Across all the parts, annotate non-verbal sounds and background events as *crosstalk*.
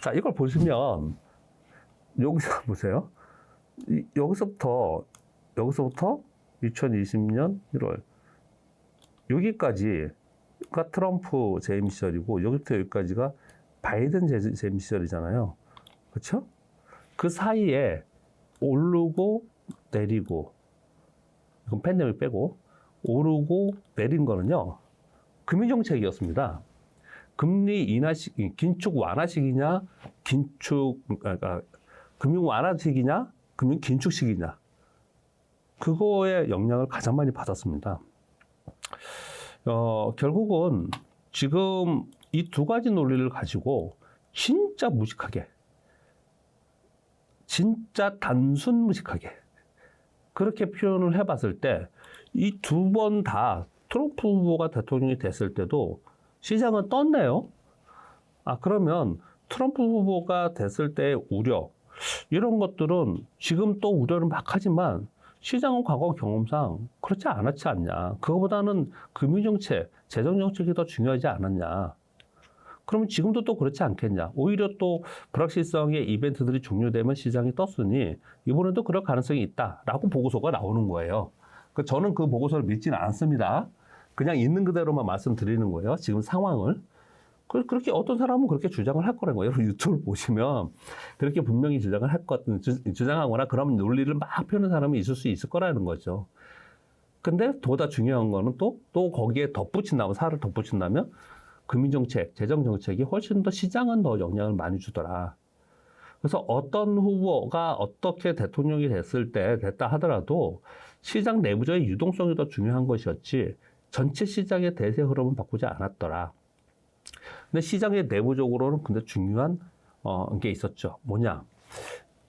자, 이걸 보시면 여기서 *laughs* 보세요. 이- 여기서부터 여기서부터 2020년 1월 여기까지가 트럼프 재임 시절이고 여기부터 여기까지가 바이든 재- 재임 시절이잖아요. 그렇죠? 그 사이에 오르고 내리고 이건 팬데믹 빼고 오르고 내린 거는요 금융 정책이었습니다. 금리 인하식, 긴축 완화식이냐, 긴축, 그러니까 금융 완화식이냐, 금융 긴축식이냐. 그거에 영향을 가장 많이 받았습니다. 어, 결국은 지금 이 두 가지 논리를 가지고 진짜 무식하게, 진짜 단순 무식하게, 그렇게 표현을 해봤을 때 이 두 번 다 트럼프 후보가 대통령이 됐을 때도 시장은 떴네요. 아, 그러면 트럼프 후보가 됐을 때의 우려, 이런 것들은 지금 또 우려를 막 하지만 시장은 과거 경험상 그렇지 않았지 않냐. 그거보다는 금융정책, 재정정책이 더 중요하지 않았냐. 그러면 지금도 또 그렇지 않겠냐. 오히려 또 불확실성의 이벤트들이 종료되면 시장이 떴으니 이번에도 그럴 가능성이 있다라고 보고서가 나오는 거예요. 그 저는 그 보고서를 믿지는 않습니다. 그냥 있는 그대로만 말씀드리는 거예요. 지금 상황을. 그- 그렇게 어떤 사람은 그렇게 주장을 할 거라는 거예요. 유튜브를 보시면 그렇게 분명히 주장을 할 것, 주- 주장하거나 그런 논리를 막 펴는 사람이 있을 수 있을 거라는 거죠. 근데 보다 중요한 거는 또, 또 거기에 덧붙인다면, 살을 덧붙인다면 금융 정책, 재정 정책이 훨씬 더 시장은 더 영향을 많이 주더라. 그래서 어떤 후보가 어떻게 대통령이 됐을 때 됐다 하더라도 시장 내부적인 유동성이 더 중요한 것이었지 전체 시장의 대세 흐름은 바꾸지 않았더라. 근데 시장의 내부적으로는 근데 중요한 어, 게 있었죠. 뭐냐.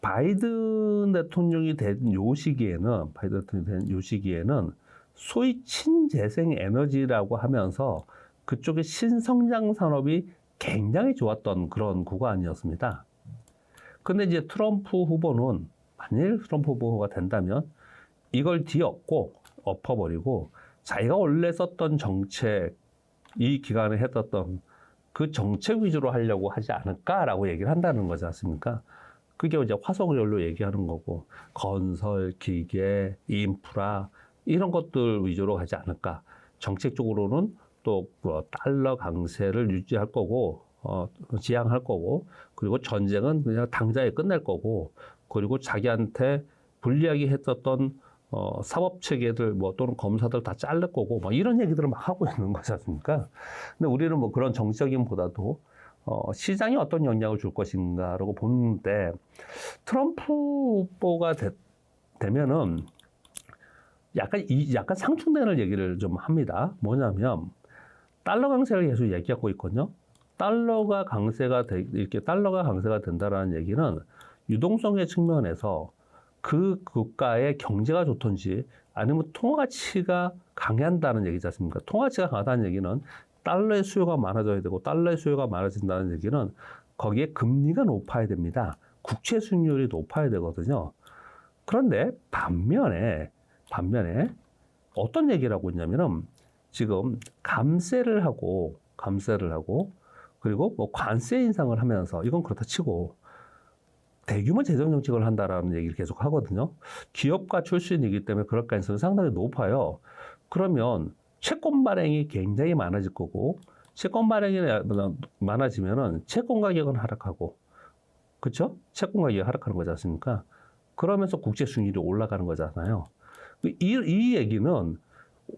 바이든 대통령이 된 요 시기에는, 바이든 대통령이 된 요 시기에는 소위 친재생 에너지라고 하면서 그쪽의 신성장 산업이 굉장히 좋았던 그런 구간이었습니다. 근데 이제 트럼프 후보는 만일 트럼프 후보가 된다면 이걸 뒤엎고 엎어버리고 자기가 원래 썼던 정책, 이 기간에 했었던 그 정책 위주로 하려고 하지 않을까라고 얘기를 한다는 거지 않습니까? 그게 이제 화석연료 얘기하는 거고 건설, 기계, 인프라 이런 것들 위주로 가지 않을까. 정책적으로는 또뭐 달러 강세를 유지할 거고 어, 지향할 거고 그리고 전쟁은 그냥 당장에 끝낼 거고 그리고 자기한테 불리하게 했었던 어, 사법 체계들 뭐 또는 검사들 다 자를 거고 뭐 이런 얘기들을 막 하고 *laughs* 있는 거지 않습니까? 근데 우리는 뭐 그런 정치적인보다도 어, 시장이 어떤 영향을 줄 것인가라고 보는데 트럼프 후보가 되, 되면은 약간 이 약간 상충되는 얘기를 좀 합니다. 뭐냐면 달러 강세를 계속 얘기하고 있거든요. 달러가 강세가 되, 이렇게 달러가 강세가 된다라는 얘기는 유동성의 측면에서 그 국가의 경제가 좋든지 아니면 통화 가치가 강한다는 얘기지 않습니까? 통화 가치가 강하다는 얘기는 달러의 수요가 많아져야 되고 달러의 수요가 많아진다는 얘기는 거기에 금리가 높아야 됩니다. 국채 수익률이 높아야 되거든요. 그런데 반면에 반면에 어떤 얘기를 하고 있냐면은 지금 감세를 하고 감세를 하고 그리고 뭐 관세 인상을 하면서 이건 그렇다 치고 대규모 재정 정책을 한다라는 얘기를 계속 하거든요. 기업가 출신이기 때문에 그럴 가능성이 상당히 높아요. 그러면 채권 발행이 굉장히 많아질 거고 채권 발행이 많아지면은 채권 가격은 하락하고 그렇죠? 채권 가격이 하락하는 거지 않습니까? 그러면서 국제 수익률이 올라가는 거잖아요. 이, 이 얘기는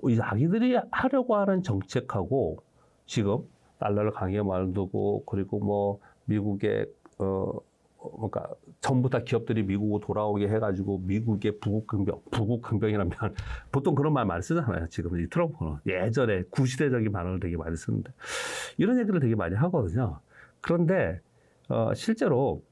이 자기들이 하려고 하는 정책하고 지금 달러를 강하게 만들고 그리고 뭐 미국의 어 그러니까 전부 다 기업들이 미국으로 돌아오게 해가지고 미국의 부국 흥병, 부국 흥병이라면 *laughs* 보통 그런 말 많이 쓰잖아요. 지금 이 트럼프는 예전에 구시대적인 발언을 되게 많이 쓰는데 이런 얘기를 되게 많이 하거든요. 그런데 어 실제로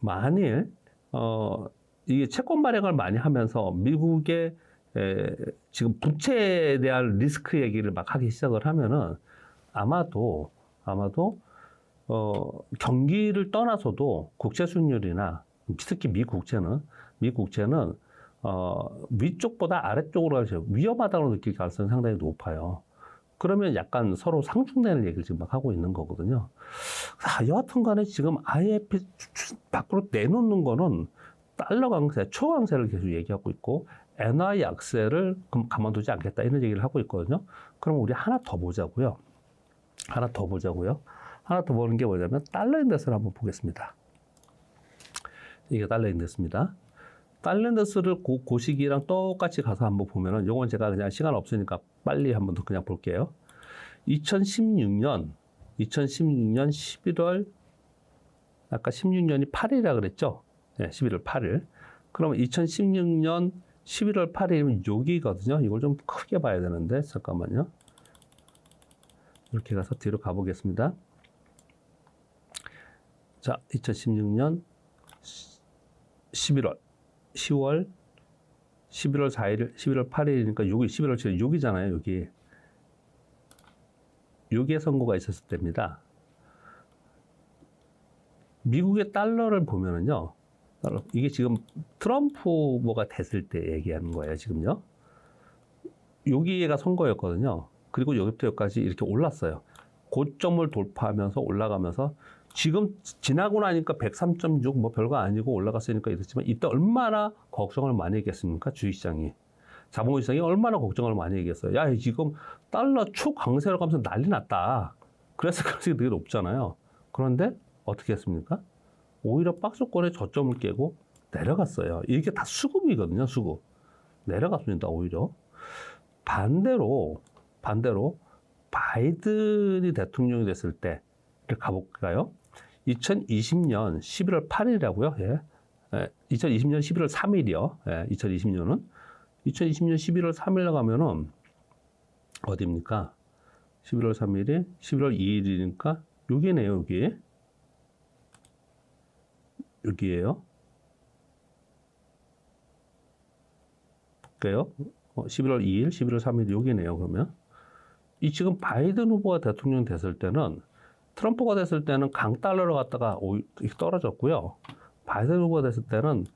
만일 어 이게 채권 발행을 많이 하면서 미국의 에, 지금 부채에 대한 리스크 얘기를 막 하기 시작을 하면은 아마도 아마도 어 경기를 떠나서도 국채 수익률이나 특히 미 국채는 미 국채는 어 위쪽보다 아래쪽으로 가서 위험하다고 느낄 가능성이 상당히 높아요. 그러면 약간 서로 상충되는 얘기를 지금 막 하고 있는 거거든요. 아, 여하튼 간에 지금 IMF 밖으로 내놓는 거는 달러 강세, 초강세를 계속 얘기하고 있고 엔화 약세를 금- 가만두지 않겠다 이런 얘기를 하고 있거든요. 그럼 우리 하나 더 보자고요. 하나 더 보자고요. 하나 더 보는 게 뭐냐면 달러 인덱스를 한번 보겠습니다. 이게 달러 인덱스입니다. 달러 인덱스를 고, 그 시기랑 똑같이 가서 한번 보면은 요건 제가 그냥 시간 없으니까 빨리 한번 더 그냥 볼게요. 2016년 2016년 11월 아까 16년이 8일이라 그랬죠? 네, 11월 8일. 그러면 2016년 11월 8일이면 여기거든요. 이걸 좀 크게 봐야 되는데 잠깐만요. 이렇게 가서 뒤로 가보겠습니다. 자, 2016년 11월, 10월, 11월 4일, 11월 8일이니까 여기 11월 7일 여기잖아요. 여기. 여기에 선거가 있었을 때입니다. 미국의 달러를 보면은요. 이게 지금 트럼프 후보가 됐을 때 얘기하는 거예요. 지금요. 여기가 선거였거든요. 그리고 여기부터 여기까지 이렇게 올랐어요. 고점을 돌파하면서 올라가면서 지금 지나고 나니까 103.6 뭐 별거 아니고 올라갔으니까 이렇지만 이때 얼마나 걱정을 많이 했겠습니까? 주식시장이. 자본시장이 얼마나 걱정을 많이 했겠어요. 야, 지금 달러 초강세로 가면서 난리 났다. 그래서 *laughs* 가격이 되게 높잖아요. 그런데 어떻게 했습니까? 오히려 박스권의 저점을 깨고 내려갔어요. 이게 다 수급이거든요, 수급. 내려갔습니다, 오히려. 반대로, 반대로, 바이든이 대통령이 됐을 때, 이렇게 가볼까요? 2020년 11월 8일이라고요, 예. 예, 2020년 11월 3일이요. 예, 2020년은. 2020년 11월 3일 가면은, 어디입니까? 11월 3일이 11월 2일이니까, 여기네요, 여기. 여기에요. 볼게요. 어, 11월 2일, 11월 3일 여기네요. 그러면 이 지금 바이든 후보가 대통령 됐을 때는 트럼프가 됐을 때는 강달러로 갔다가 떨어졌고요. 바이든 후보가 됐을 때는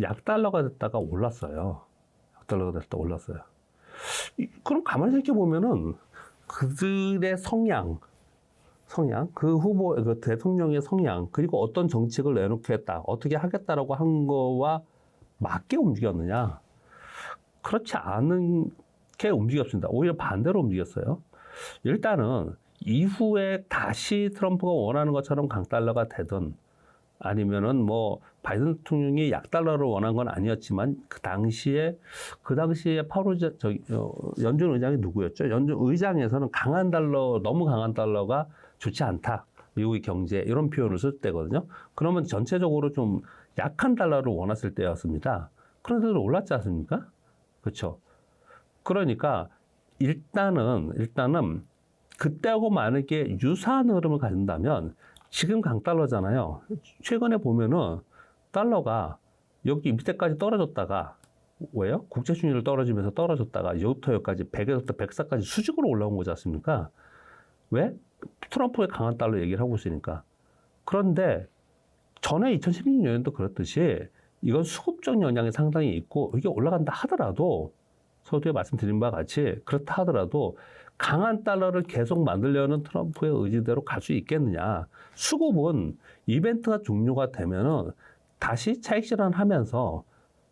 약달러가 됐다가 올랐어요. 약달러가 됐다 올랐어요. 이- 그럼 가만히 생각해 보면은 그들의 성향, 성향, 그 후보, 그 대통령의 성향, 그리고 어떤 정책을 내놓겠다, 어떻게 하겠다라고 한 거와 맞게 움직였느냐? 그렇지 않은 게 움직였습니다. 오히려 반대로 움직였어요. 일단은 이후에 다시 트럼프가 원하는 것처럼 강달러가 되든 아니면은 뭐 바이든 대통령이 약달러를 원한 건 아니었지만 그 당시에 그 당시에 파로 저 어, 연준 의장이 누구였죠? 연준 의장에서는 강한 달러 너무 강한 달러가 좋지 않다. 미국의 경제 이런 표현을 쓸 때거든요. 그러면 전체적으로 좀 약한 달러를 원했을 때였습니다. 그런데도 올랐지 않습니까? 그렇죠. 그러니까 일단은 일단은 그때하고 만약에 유사한 흐름을 가진다면 지금 강달러잖아요. 최근에 보면은 달러가 여기 밑에까지 떨어졌다가 왜요? 국제 순위를 떨어지면서 떨어졌다가 여기부터 여기까지 100에서부터 104까지 수직으로 올라온 거지 않습니까? 왜? 트럼프의 강한 달러 얘기를 하고 있으니까. 그런데 전에 2016년에도 그렇듯이 이건 수급적 영향이 상당히 있고 이게 올라간다 하더라도 서두에 말씀드린 바와 같이 그렇다 하더라도 강한 달러를 계속 만들려는 트럼프의 의지대로 갈 수 있겠느냐. 수급은 이벤트가 종료가 되면은 다시 차익 실현 하면서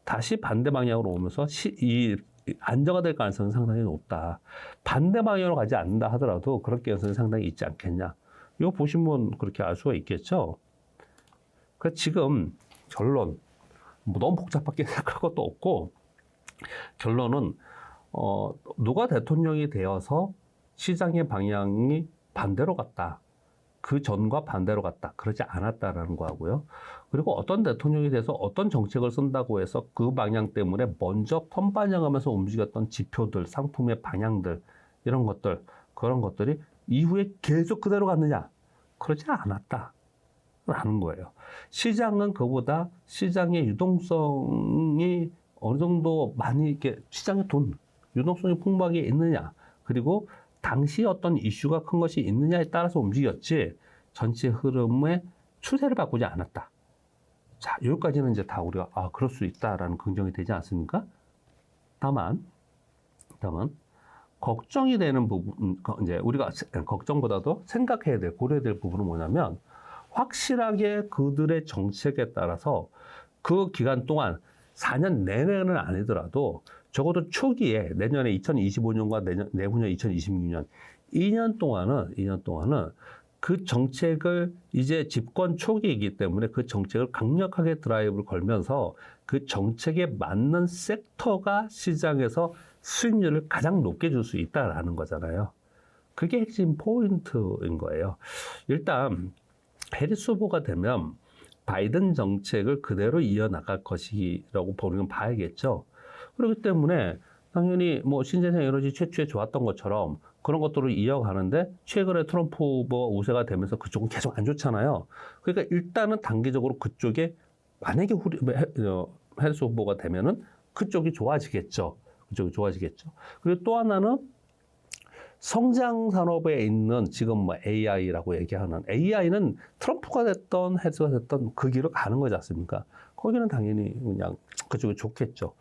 다시 반대 방향으로 오면서 시, 이 안정화될 가능성이 상당히 높다. 반대 방향으로 가지 않는다 하더라도 그럴 가능성이 상당히 있지 않겠냐. 이거 보시면 그렇게 알 수가 있겠죠. 그 지금 결론 뭐 너무 복잡하게 *laughs* 생각할 것도 없고 결론은 어, 누가 대통령이 되어서 시장의 방향이 반대로 갔다. 그 전과 반대로 갔다. 그러지 않았다라는 거하고요. 그리고 어떤 대통령이 돼서 어떤 정책을 쓴다고 해서 그 방향 때문에 먼저 선반영하면서 움직였던 지표들, 상품의 방향들, 이런 것들, 그런 것들이 이후에 계속 그대로 갔느냐? 그러지 않았다. 라는 거예요. 시장은 그보다 시장의 유동성이 어느 정도 많이 이렇게 시장의 돈, 유동성이 풍부하게 있느냐, 그리고 당시 어떤 이슈가 큰 것이 있느냐에 따라서 움직였지 전체 흐름의 추세를 바꾸지 않았다. 자, 여기까지는 이제 다 우리가 아 그럴 수 있다라는 긍정이 되지 않습니까? 다만, 다만 걱정이 되는 부분, 거- 이제 우리가 세- 걱정보다도 생각해야 될, 고려해야 될 부분은 뭐냐면 확실하게 그들의 정책에 따라서 그 기간 동안 4년 내내는 아니더라도 적어도 초기에 내년에 2025년과 내년, 내후년 2026년 2년 동안은 2년 동안은 그 정책을 이제 집권 초기이기 때문에 그 정책을 강력하게 드라이브를 걸면서 그 정책에 맞는 섹터가 시장에서 수익률을 가장 높게 줄 수 있다라는 거잖아요. 그게 핵심 포인트인 거예요. 일단 해리스 후보가 되면 바이든 정책을 그대로 이어나갈 것이라고 보는 봐야겠죠. 그렇기 때문에 당연히 뭐 신재생 에너지 최초에 좋았던 것처럼 그런 것들을 이어가는데 최근에 트럼프 후보가 우세가 되면서 그쪽은 계속 안 좋잖아요. 그러니까 일단은 단기적으로 그쪽에 만약에 후리, 해- 어, 해리스 후보가 되면은 그쪽이 좋아지겠죠. 그쪽이 좋아지겠죠. 그리고 또 하나는 성장 산업에 있는 지금 뭐 AI라고 얘기하는 AI는 트럼프가 됐던 해리스가 됐던 그 길을 가는 거지 않습니까? 거기는 당연히 그냥 그쪽이 좋겠죠.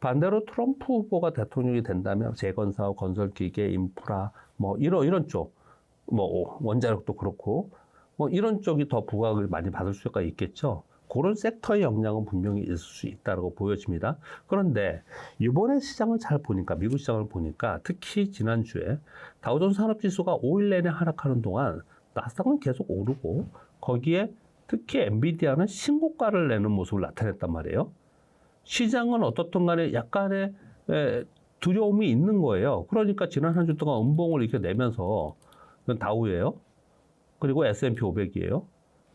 반대로 트럼프 후보가 대통령이 된다면 재건사업, 건설기계, 인프라 뭐 이런 이런 쪽, 뭐 원자력도 그렇고 뭐 이런 쪽이 더 부각을 많이 받을 수가 있겠죠. 그런 섹터의 영향은 분명히 있을 수 있다고 보여집니다. 그런데 이번에 시장을 잘 보니까 미국 시장을 보니까 특히 지난주에 다우존스 산업지수가 5일 내내 하락하는 동안 나스닥은 계속 오르고 거기에 특히 엔비디아는 신고가를 내는 모습을 나타냈단 말이에요. 시장은 어떻든 간에 약간의 에, 두려움이 있는 거예요. 그러니까 지난 한 주 동안 음봉을 이렇게 내면서 다우예요. 그리고 S&P 500이에요.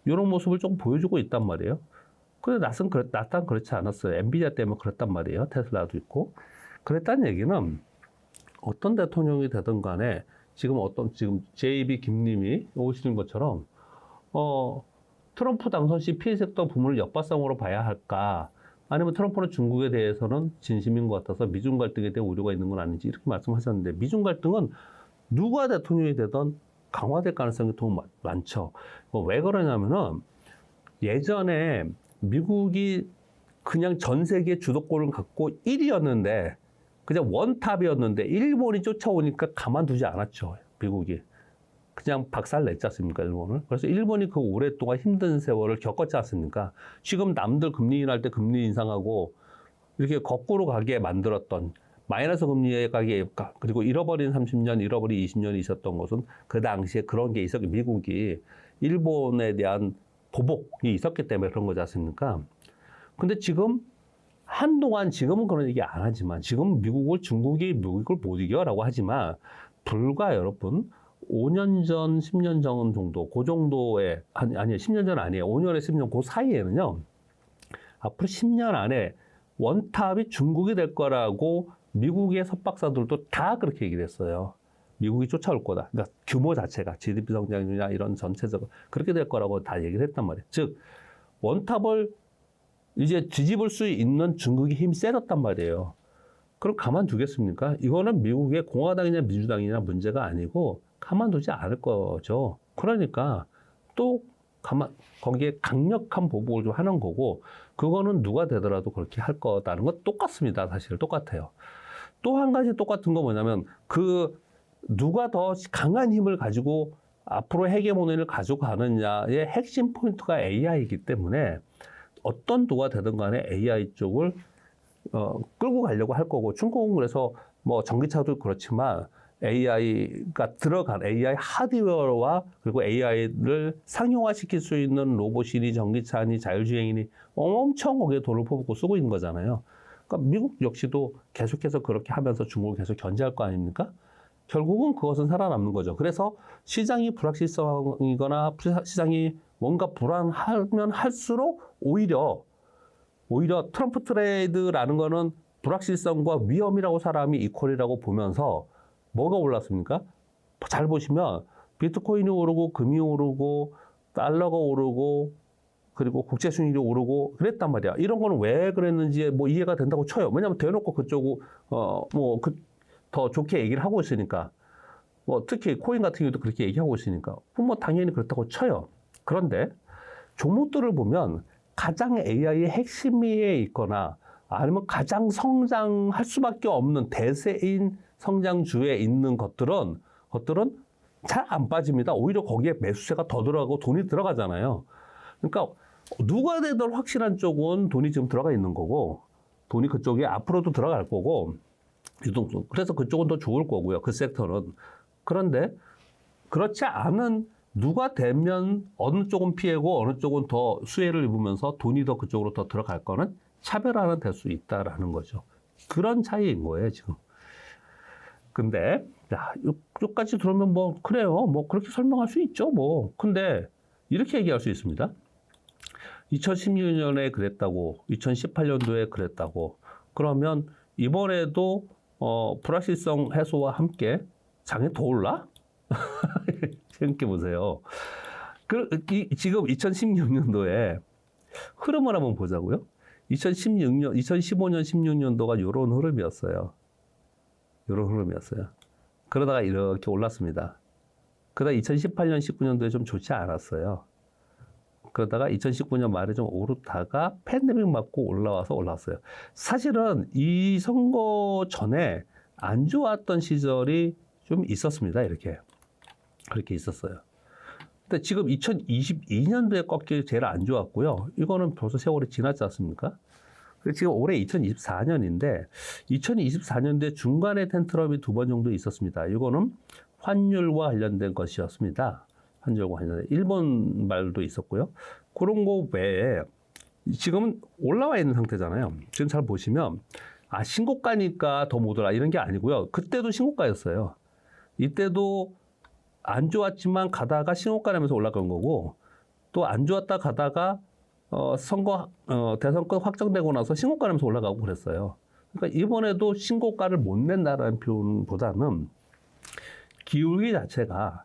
이런 모습을 좀 보여주고 있단 말이에요. 근데 낯은 그렇, 낯은 그렇지 않았어요. 엔비디아 때문에 그랬단 말이에요. 테슬라도 있고. 그랬다는 얘기는 어떤 대통령이 되든 간에 지금 어떤 지금 JB 김님이 오시는 것처럼 어 트럼프 당선 시 피해 섹터 부문을 역발상으로 봐야 할까? 아니면 트럼프는 중국에 대해서는 진심인 것 같아서 미중 갈등에 대한 우려가 있는 건 아닌지 이렇게 말씀하셨는데 미중 갈등은 누가 대통령이 되던 강화될 가능성이 더 많- 많죠. 뭐왜 그러냐면은 예전에 미국이 그냥 전 세계 주도권을 갖고 1위였는데 그냥 원탑이었는데 일본이 쫓아오니까 가만두지 않았죠. 미국이. 그냥 박살 냈지 않습니까, 일본을? 그래서 일본이 그 오랫동안 힘든 세월을 겪었지 않습니까? 지금 남들 금리 인할 때 금리 인상하고 이렇게 거꾸로 가게 만들었던 마이너스 금리에 가게 가- 그리고 잃어버린 30년, 잃어버린 20년이 있었던 것은 그 당시에 그런 게 있었기 미국이 일본에 대한 보복이 있었기 때문에 그런 거지 않습니까? 근데 지금 한동안 지금은 그런 얘기 안 하지만 지금 미국을 중국이 미국을 못 이겨라고 하지만 불과 여러분 5년 전, 10년 전 정도, 그 정도의, 아니, 아니, 10년 전 아니에요. 5년에 10년, 그 사이에는요, 앞으로 10년 안에 원탑이 중국이 될 거라고 미국의 석박사들도 다 그렇게 얘기를 했어요. 미국이 쫓아올 거다. 그러니까 규모 자체가 GDP 성장률이나 이런 전체적으로 그렇게 될 거라고 다 얘기를 했단 말이에요. 즉, 원탑을 이제 뒤집을 수 있는 중국이 힘이 세졌단 말이에요. 그럼 가만두겠습니까? 이거는 미국의 공화당이냐 민주당이냐 문제가 아니고 가만두지 않을 거죠. 그러니까 또 가만 거기에 강력한 보복을 좀 하는 거고 그거는 누가 되더라도 그렇게 할 거다는 건 똑같습니다. 사실 똑같아요. 또 한 가지 똑같은 거 뭐냐면 그 누가 더 강한 힘을 가지고 앞으로 헤게모니를 가지고 가느냐의 핵심 포인트가 AI이기 때문에 어떤 누가 되든 간에 AI 쪽을 어, 끌고 가려고 할 거고 중국은 그래서 뭐 전기차도 그렇지만 AI가 들어간 AI 하드웨어와 그리고 AI를 상용화시킬 수 있는 로봇이니 전기차니 자율주행이니 엄청 거기에 돈을 퍼붓고 쓰고 있는 거잖아요. 그러니까 미국 역시도 계속해서 그렇게 하면서 중국을 계속 견제할 거 아닙니까? 결국은 그것은 살아남는 거죠. 그래서 시장이 불확실성이거나 시장이 뭔가 불안하면 할수록 오히려 오히려 트럼프 트레이드라는 거는 불확실성과 위험이라고 사람이 이퀄이라고 보면서 뭐가 올랐습니까? 잘 보시면 비트코인이 오르고 금이 오르고 달러가 오르고 그리고 국제 수익률이 오르고 그랬단 말이야. 이런 거는 왜 그랬는지 뭐 이해가 된다고 쳐요. 왜냐하면 대놓고 그쪽 어뭐 그 더 좋게 얘기를 하고 있으니까 뭐 특히 코인 같은 경우도 그렇게 얘기하고 있으니까 뭐 당연히 그렇다고 쳐요. 그런데 종목들을 보면 가장 AI의 핵심에 있거나 아니면 가장 성장할 수밖에 없는 대세인 성장주에 있는 것들은 것들은 잘 안 빠집니다. 오히려 거기에 매수세가 더 들어가고 돈이 들어가잖아요. 그러니까 누가 되든 확실한 쪽은 돈이 지금 들어가 있는 거고 돈이 그쪽에 앞으로도 들어갈 거고 유동성 그래서 그쪽은 더 좋을 거고요. 그 섹터는 그런데 그렇지 않은 누가 되면 어느 쪽은 피해고 어느 쪽은 더 수혜를 입으면서 돈이 더 그쪽으로 더 들어갈 거는 차별화는 될 수 있다라는 거죠. 그런 차이인 거예요, 지금. 근데, 야, 요- 요까지 들으면 뭐, 그래요. 뭐, 그렇게 설명할 수 있죠, 뭐. 근데, 이렇게 얘기할 수 있습니다. 2016년에 그랬다고, 2018년도에 그랬다고, 그러면 이번에도, 어, 불확실성 해소와 함께 장에 더 올라? *laughs* 생각해 보세요. 그, 이, 지금 2016년도에 흐름을 한번 보자고요. 2016년, 2015년, 16년도가 이런 흐름이었어요. 이런 흐름이었어요. 그러다가 이렇게 올랐습니다. 그러다 2018년, 19년도에 좀 좋지 않았어요. 그러다가 2019년 말에 좀 오르다가 팬데믹 맞고 올라와서 올랐어요. 사실은 이 선거 전에 안 좋았던 시절이 좀 있었습니다. 이렇게. 그렇게 있었어요. 근데 지금 2022년도에 꺾기 제일 안 좋았고요. 이거는 벌써 세월이 지났지 않습니까? 지금 올해 2024년인데 2024년도에 중간에 텐트럼이 두 번 정도 있었습니다. 이거는 환율과 관련된 것이었습니다. 환율과 관련된 일본 말도 있었고요. 그런 거 외에 지금은 올라와 있는 상태잖아요. 지금 잘 보시면 아 신고가니까 더 못 올라 이런 게 아니고요. 그때도 신고가였어요. 이때도 안 좋았지만 가다가 신호가 나면서 올라간 거고 또 안 좋았다 가다가 어 선거 어 대선권 확정되고 나서 신고가 나면서 올라가고 그랬어요. 그러니까 이번에도 신고가를 못 낸다라는 표현보다는 기울기 자체가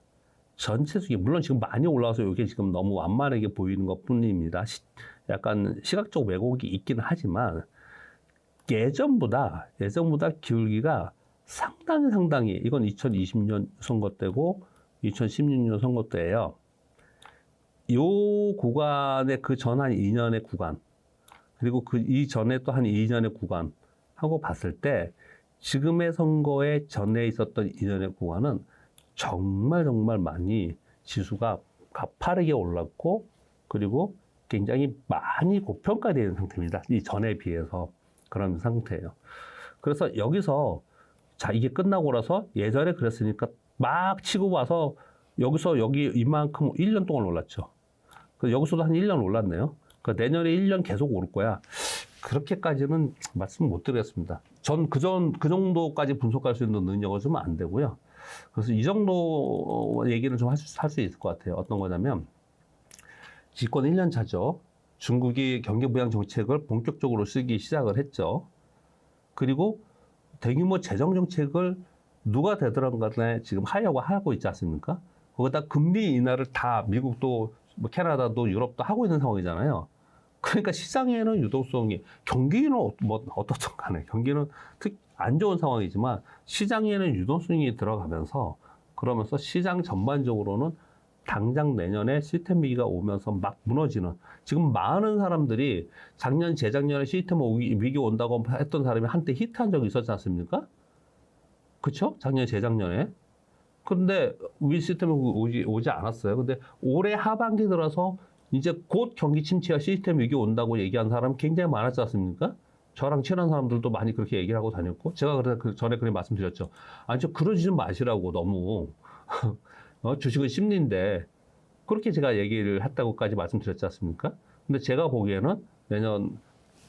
전체적인 물론 지금 많이 올라와서 이게 지금 너무 완만하게 보이는 것 뿐입니다. 시- 약간 시각적 왜곡이 있기는 하지만 예전보다 예전보다 기울기가 상당히 상당히 이건 2020년 선거 때고 2016년 선거 때예요. 요 구간의 그 전 한 2년의 구간 그리고 그 이전에 또 한 2년의 구간 하고 봤을 때 지금의 선거에 전에 있었던 2년의 구간은 정말 정말 많이 지수가 가파르게 올랐고 그리고 굉장히 많이 고평가되어 있는 상태입니다. 이 전에 비해서 그런 상태예요. 그래서 여기서 자 이게 끝나고 나서 예전에 그랬으니까 막 치고 와서 여기서 여기 이만큼 1년 동안 올랐죠. 그 여기서도 한 1년 올랐네요. 그 내년에 1년 계속 오를 거야. 그렇게까지는 말씀 못 드리겠습니다. 전 그전 그 정도까지 분석할 수 있는 능력은 좀 안 되고요. 그래서 이 정도 얘기는 좀할수할수 있을 것 같아요. 어떤 거냐면 집권 1년 차죠. 중국이 경기 부양 정책을 본격적으로 쓰기 시작을 했죠. 그리고 대규모 재정 정책을 누가 되더라도 간에 지금 하려고 하고 있지 않습니까? 거기다 금리 인하를 다 미국도 뭐 캐나다도 유럽도 하고 있는 상황이잖아요. 그러니까 시장에는 유동성이 경기는 어- 뭐 어떻든 간에 경기는 특 안 좋은 상황이지만 시장에는 유동성이 들어가면서 그러면서 시장 전반적으로는 당장 내년에 시스템 위기가 오면서 막 무너지는 지금 많은 사람들이 작년 재작년에 시스템 위기, 위기 온다고 했던 사람이 한때 히트한 적이 있었지 않습니까? 그쵸? 작년 재작년에 근데 위 시스템이 오지, 오지 않았어요. 근데 올해 하반기 들어서 이제 곧 경기 침체와 시스템 위기 온다고 얘기한 사람 굉장히 많았지 않습니까? 저랑 친한 사람들도 많이 그렇게 얘기를 하고 다녔고 제가 그래서 그 전에 그렇게 말씀드렸죠. 아니 저 그러지 좀 마시라고 너무 *laughs* 어, 주식은 심리인데 그렇게 제가 얘기를 했다고까지 말씀드렸지 않습니까? 근데 제가 보기에는 내년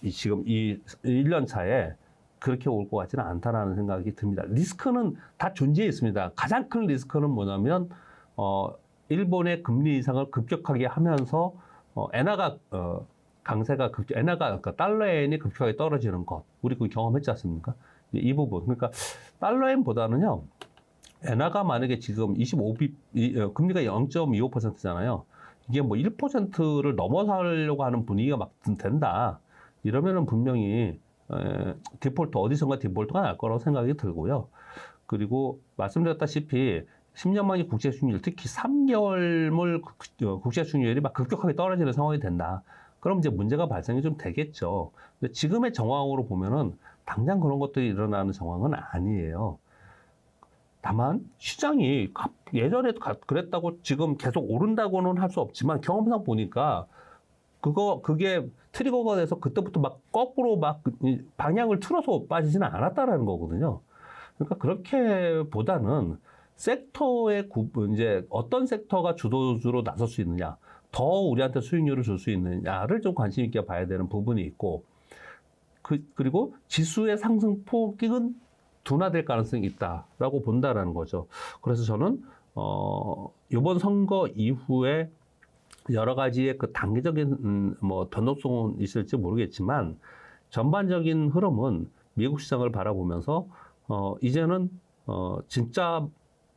이 지금 이 1년 차에 그렇게 올 것 같지는 않다라는 생각이 듭니다. 리스크는 다 존재해 있습니다. 가장 큰 리스크는 뭐냐면 어 일본의 금리 인상을 급격하게 하면서 어 엔화가 어 강세가 급 엔화가 그러니까 달러엔이 급격하게 떨어지는 것 우리 그 경험했지 않습니까? 이- 이 부분 그러니까 달러엔보다는요 엔화가 만약에 지금 25비 이, 어, 금리가 0.25%잖아요. 이게 뭐 1%를 넘어서려고 하는 분위기가 막 된다. 이러면은 분명히 에, 디폴트 어디선가 디폴트가 날 거라고 생각이 들고요. 그리고 말씀드렸다시피 10년 만기 국채 수익률, 특히 3개월물 국채 수익률이 막 급격하게 떨어지는 상황이 된다. 그럼 이제 문제가 발생이 좀 되겠죠. 근데 지금의 정황으로 보면은 당장 그런 것들이 일어나는 정황은 아니에요. 다만 시장이 갑- 예전에 가- 그랬다고 지금 계속 오른다고는 할 수 없지만 경험상 보니까 그거 그게 트리거가 돼서 그때부터 막 거꾸로 막이 방향을 틀어서 빠지지는 않았다라는 거거든요. 그러니까 그렇게 보다는 섹터의 구, 이제 어떤 sek터가 주도주로 나설 수 있느냐, 더 우리한테 수익률을 줄 수 있느냐를 좀 관심 있게 봐야 되는 부분이 있고, 그, 그리고 지수의 상승 폭은 둔화될 가능성이 있다라고 본다라는 거죠. 그래서 저는 어 이번 선거 이후에 여러 가지의 그 단기적인 음, 뭐 변동성은 있을지 모르겠지만 전반적인 흐름은 미국 시장을 바라보면서 어 이제는 어 진짜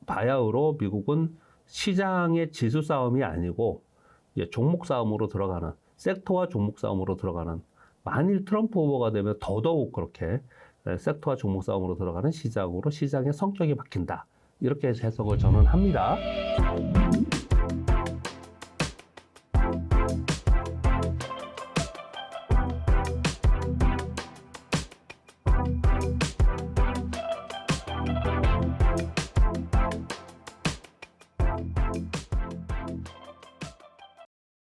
바야흐로 미국은 시장의 지수 싸움이 아니고 이제 종목 싸움으로 들어가는 섹터와 종목 싸움으로 들어가는 만일 트럼프 후보가 되면 더더욱 그렇게 네, 섹터와 종목 싸움으로 들어가는 시장으로 시장의 성격이 바뀐다. 이렇게 해석을 저는 합니다.